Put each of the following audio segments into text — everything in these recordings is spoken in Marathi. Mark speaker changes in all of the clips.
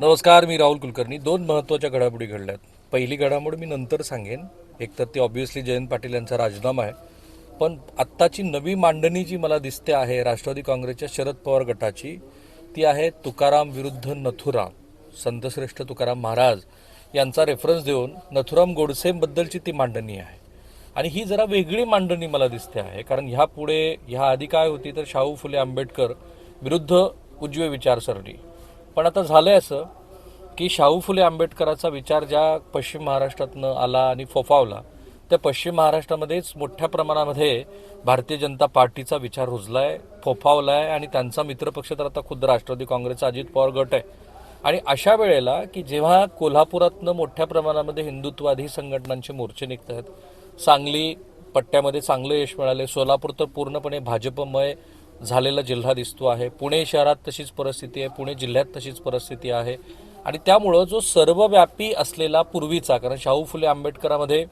Speaker 1: नमस्कार मी राहुल कुलकर्णी. दोन महत्त्वाच्या घडामोडी घडल्यात. पहिली घडामोड मी नंतर सांगेन. एक तर ती ऑब्व्हियसली जयंत पाटील यांचा राजीनामा आहे. पण आत्ताची नवी मांडणी जी मला दिसते आहे राष्ट्रवादी काँग्रेसच्या शरद पवार गटाची ती आहे तुकाराम विरुद्ध नथुराम. संतश्रेष्ठ तुकाराम महाराज यांचा रेफरन्स देऊन नथुराम गोडसेंबद्दलची ती मांडणी आहे. आणि ही जरा वेगळी मांडणी मला दिसते आहे कारण ह्या पुढे ह्या आधी काय होती तर शाहू फुले आंबेडकर विरुद्ध उजवे विचारसरणी. पण आता झालंय असं की शाहू फुले आंबेडकराचा विचार ज्या पश्चिम महाराष्ट्रातनं आला आणि फोफावला त्या पश्चिम महाराष्ट्रामध्येच मोठ्या प्रमाणामध्ये भारतीय जनता पार्टीचा विचार रुजलाय फोफावलाय आणि त्यांचा मित्रपक्ष तर आता खुद्द राष्ट्रवादी काँग्रेसचा अजित पवार गट आहे. आणि अशा वेळेला की जेव्हा कोल्हापुरातनं मोठ्या प्रमाणामध्ये हिंदुत्ववादी संघटनांचे मोर्चे निघत आहेत सांगली पट्ट्यामध्ये चांगलं यश मिळाले सोलापूर तर पूर्णपणे भाजपमय झालेला जिल्हा दिसतो आहे. पुणे शहरात तशीच परिस्थिती आहे. पुणे जिल्ह्यात तशीच परिस्थिती आहे. आणि त्यामुळं जो सर्वव्यापी असलेला पूर्वीचा कारण शाहू फुले आंबेडकरामध्ये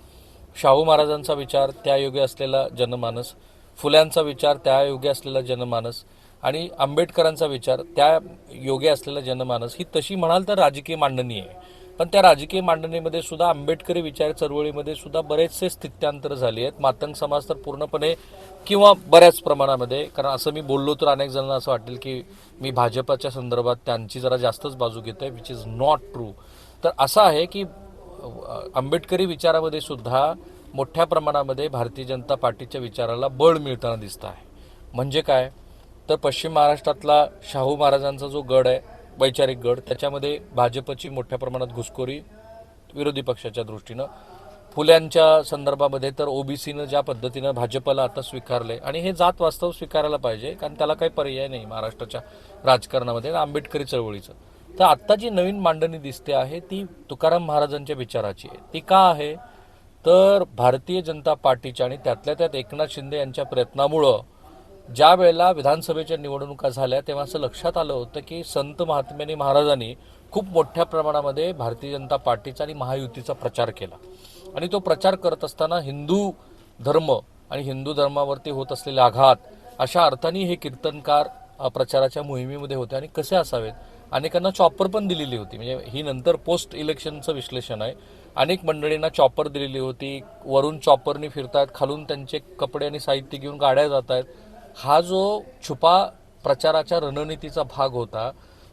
Speaker 1: शाहू महाराजांचा विचार त्या योगे असलेला जनमानस फुल्यांचा विचार त्या योगे असलेला जनमानस आणि आंबेडकरांचा विचार त्या योगे असलेला जनमानस ही तशी म्हणाल तर राजकीय मांडणी आहे. पण त्या राजकीय मांडणीमध्ये सुद्धा आंबेडकरी विचार चळवळीमध्ये सुद्धा बरेचसे स्थित्यांतर झाली आहेत. मातंग समाज तर पूर्णपणे किंवा बऱ्याच प्रमाणामध्ये कारण असं मी बोललो तर अनेक जणांना असं वाटेल की मी भाजपाच्या संदर्भात त्यांची जरा जास्तच बाजू घेतोय विच इज नॉट ट्रू तर असं आहे की आंबेडकरी विचारामध्ये सुद्धा मोठ्या प्रमाणामध्ये भारतीय जनता पार्टीच्या विचाराला बळ मिळताना दिसत आहे. म्हणजे काय? तर पश्चिम महाराष्ट्रातला शाहू महाराजांचा जो गड आहे वैचारिक गड त्याच्यामध्ये भाजपची मोठ्या प्रमाणात घुसखोरी विरोधी पक्षाच्या दृष्टीनं. फुल्यांच्या संदर्भामध्ये तर ओबीसीनं ज्या पद्धतीनं भाजपला आता स्वीकारले आणि हे जात वास्तव स्वीकारायला पाहिजे कारण त्याला काही पर्याय नाही महाराष्ट्राच्या राजकारणामध्ये आंबेडकरी चळवळीचं. तर आत्ता जी नवीन मांडणी दिसते आहे ती तुकाराम महाराजांच्या विचाराची आहे. ती का आहे? तर भारतीय जनता पार्टीच्या आणि त्यातल्या त्यात एकनाथ शिंदे यांच्या प्रयत्नामुळं ज्या वेळेला विधानसभेच्या निवडणुका झाल्या तेव्हा असं लक्षात आलं होतं की संत महात्म्यानी महाराजांनी खूप मोठ्या प्रमाणामध्ये भारतीय जनता पार्टीचा आणि महायुतीचा प्रचार केला. आणि तो प्रचार करत असताना हिंदू धर्म आणि हिंदू धर्मावरती होत असलेले आघात अशा अर्थाने हे कीर्तनकार प्रचाराच्या मोहिमेमध्ये होते आणि कसे असावेत? अनेकांना चॉपर पण दिलेली होती. म्हणजे ही नंतर पोस्ट इलेक्शनचं विश्लेषण आहे. अनेक मंडळींना चॉपर दिलेली होती. वरून चॉपरनी फिरतायत खालून त्यांचे कपडे आणि साहित्य घेऊन गाड्या जात आहेत हा जो छुपा प्रचाराच्या रणनीतीचा भाग होता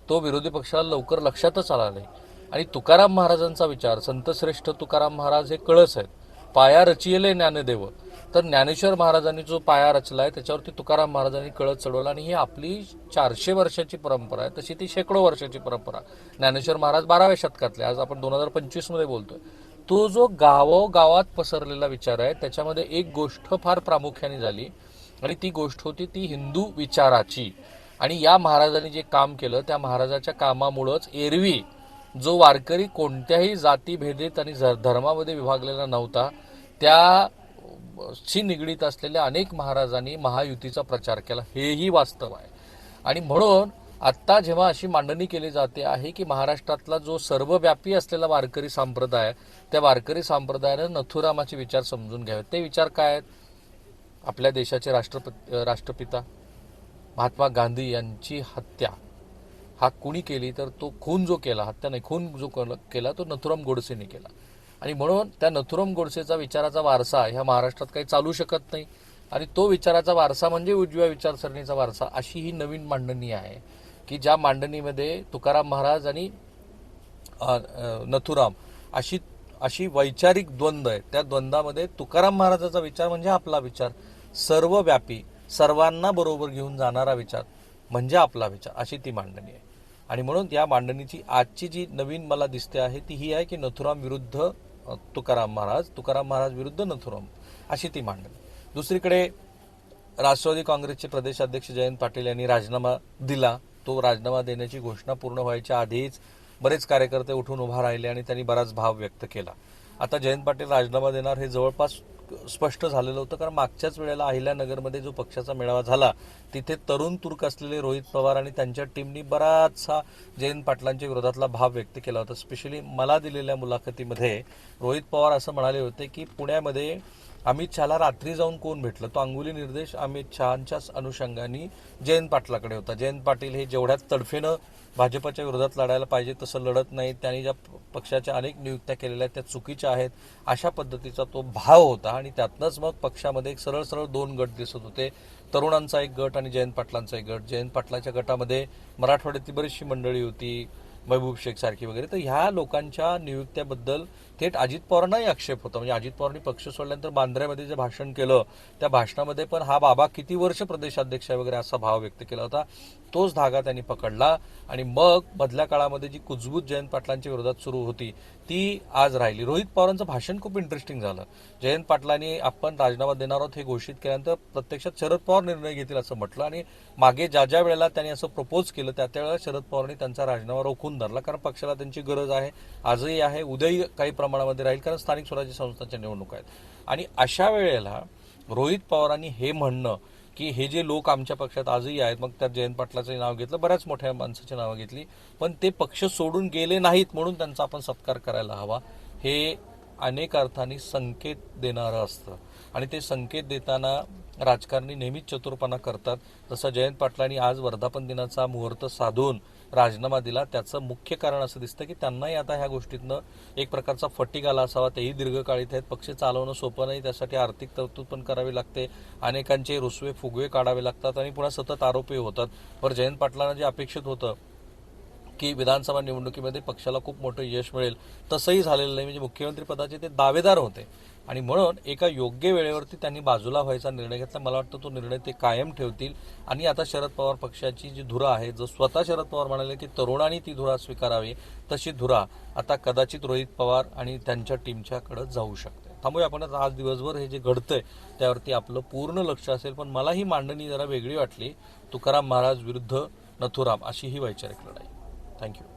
Speaker 1: तो विरोधी पक्षाला लवकर लक्षातच आला नाही. आणि तुकाराम महाराजांचा विचार संतश्रेष्ठ तुकाराम महाराज हे कळस आहेत. पाया रचिले ज्ञानदेव. तर ज्ञानेश्वर महाराजांनी जो पाया रचला आहे त्याच्यावरती तुकाराम महाराजांनी कळत चढवला आणि ही आपली चारशे वर्षाची परंपरा आहे. तशी ती शेकडो वर्षाची परंपरा. ज्ञानेश्वर महाराज बाराव्या शतकातले आज आपण दोन हजार पंचवीसमध्ये बोलतोय. तो जो गावोगावात पसरलेला विचार आहे त्याच्यामध्ये एक गोष्ट फार प्रामुख्याने झाली. आणि ती गोष्ट होती ती हिंदू विचाराची. आणि या महाराजांनी जे काम केलं त्या महाराजाच्या कामामुळंच एरवी जो वारकरी कोणत्याही जातीभेदेत आणि धर्मामध्ये विभागलेला नव्हता त्या शी निगडीत असलेल्या अनेक महाराजांनी महायुतीचा प्रचार केला. हेही वास्तव आहे. आणि म्हणून आत्ता जेव्हा अशी मांडणी केली जाते आहे की महाराष्ट्रातला जो सर्वव्यापी असलेला वारकरी संप्रदाय त्या वारकरी संप्रदायानं नथुरामाचे विचार समजून घ्यावे ते विचार काय आहेत? आपल्या देशाचे राष्ट्रपती राष्ट्रपिता महात्मा गांधी यांची हत्या. हा कुणी केली तर तो खून जो केला हत्या नाही खून जो केला- केला तो नथुराम गोडसेने केला. आणि म्हणून त्या नथुराम गोडसेचा विचाराचा वारसा ह्या महाराष्ट्रात काही चालू शकत नाही. आणि तो विचाराचा वारसा म्हणजे उजव्या विचारसरणीचा वारसा अशी ही नवीन मांडणी आहे की ज्या मांडणीमध्ये तुकाराम महाराज आणि नथुराम अशी अशी वैचारिक द्वंद्व आहे त्या द्वंद्वामध्ये तुकाराम महाराजाचा विचार म्हणजे आपला विचार. सर्वव्यापी सर्वांना बरोबर घेऊन जाणारा विचार म्हणजे आपला विचार अशी ती मांडणी आहे. आणि म्हणून या मांडणीची आजची जी नवीन मला दिसते आहे ती ही आहे की नथुराम विरुद्ध तुकाराम महाराज तुकाराम महाराज विरुद्ध नथुराम अशी ती मांडणी. दुसरीकडे राष्ट्रवादी काँग्रेसचे प्रदेशाध्यक्ष जयंत पाटील यांनी राजीनामा दिला. तो राजीनामा देण्याची घोषणा पूर्ण व्हायच्या आधीच बरेच कार्यकर्ते उठून उभा राहिले आणि त्यांनी बराच भाव व्यक्त केला. आता जयंत पाटील राजीनामा देणार हे जवळपास स्पष्ट झालेलं होतं. कारण मागच्याच वेळेला अहिल्यानगरमध्ये जो पक्षाचा मेळावा झाला तिथे तरुण तुर्क असलेले रोहित पवार आणि त्यांच्या टीमनी बराचसा जयंत पाटलांच्या विरोधातला भाव व्यक्त केला होता. स्पेशली मला दिलेल्या मुलाखतीमध्ये रोहित पवार असं म्हणाले होते की पुण्यामध्ये अमित शहाला रात्री जाऊन कोण भेटलं? तो अंगुली निर्देश अमित शहांच्याच अनुषंगाने जयंत पाटलाकडे होता. जयंत पाटील हे जेवढ्या तडफेनं भाजपच्या विरोधात लढायला पाहिजे तसं लढत नाही. त्यांनी ज्या पक्षाच्या अनेक नियुक्त्या केलेल्या आहेत त्या चुकीच्या आहेत. अशा पद्धतीचा तो भाव होता आणि त्यातनंच मग पक्षामध्ये एक सरळ सरळ दोन गट दिसत होते. तरुणांचा एक गट आणि जयंत पाटलांचा एक गट. जयंत पाटलाच्या गटामध्ये मराठवाड्यातली बरीचशी मंडळी होती महबूब शेख सारखी वगैरे. तर ह्या लोकांच्या नियुक्त्याबद्दल थेट अजित पवारांनाही आक्षेप होता. म्हणजे अजित पवारांनी पक्ष सोडल्यानंतर बांद्र्यामध्ये जे भाषण केलं त्या भाषणामध्ये पण हा बाबा किती वर्ष प्रदेशाध्यक्ष आहे वगैरे असा भाव व्यक्त केला होता. तोच धागा त्यांनी पकडला आणि मग मधल्या काळामध्ये जी कुजबूज जयंत पाटलांच्या विरोधात सुरू होती ती आज राहिली. रोहित पवारांचं भाषण खूप इंटरेस्टिंग झालं. जयंत पाटलांनी आपण राजीनामा देणार आहोत हे घोषित केल्यानंतर प्रत्यक्षात शरद पवार निर्णय घेतील असं म्हटलं आणि मागे ज्या ज्या वेळेला त्यांनी असं प्रपोज केलं त्या त्यावेळेला शरद पवारांनी त्यांचा राजीनामा रोखून धरला. कारण पक्षाला त्यांची गरज आहे. आजही आहे. उद्याही काही प्रमाणामध्ये राहील कारण स्थानिक स्वराज्य संस्थांच्या निवडणुका आहेत. आणि अशा वेळेला रोहित पवारांनी हे म्हणणं की हे जे लोक आमच्या पक्षात आजही आहेत मग त्यात जयंत पाटलाचं नाव घेतलं बऱ्याच मोठ्या माणसाची नावं घेतली पण ते पक्ष सोडून गेले नाहीत म्हणून त्यांचा आपण सत्कार करायला हवा हे अनेक अर्थाने संकेत देणारं असतं. आणि ते संकेत देताना राजकारणी नेहमीच चतुरपणा करतात. जसं जयंत पाटलांनी आज वर्धापन दिनाचा मुहूर्त साधून राजीनामा दिला. त्याचं मुख्य कारण असं दिसतं की त्यांनाही आता ह्या गोष्टीतनं एक प्रकारचा फटीक आला असावा. तेही दीर्घकाळीत आहेत. पक्ष चालवणं सोपं नाही. त्यासाठी आर्थिक तरतूद पण करावी लागते. अनेकांचे रुसवे फुगवे काढावे लागतात आणि पुन्हा सतत आरोपही होतात. पर जयंत पाटलांना जे अपेक्षित होतं की विधानसभा निवडणुकीमध्ये पक्षाला खूप मोठं यश मिळेल तसंही झालेलं नाही. म्हणजे मुख्यमंत्री पदाचे ते दावेदार होते. आणि म्हणून एका योग्य वेळेवरती त्यांनी बाजूला व्हायचा निर्णय घेतला. मला वाटतं तो निर्णय ते कायम ठेवतील. आणि आता शरद पवार पक्षाची जी धुरा आहे जो स्वतः शरद पवार म्हणाले की तरुणांनी ती धुरा स्वीकारावी तशी धुरा आता कदाचित रोहित पवार आणि त्यांच्या टीमच्याकडे जाऊ शकते. थांबूया आपण आज दिवसभर हे जे घडतंय त्यावरती आपलं पूर्ण लक्ष असेल पण मला ही मांडणी जरा वेगळी वाटली. तुकाराम महाराज विरुद्ध नथुराम अशी ही वैचारिक लढाई. थँक्यू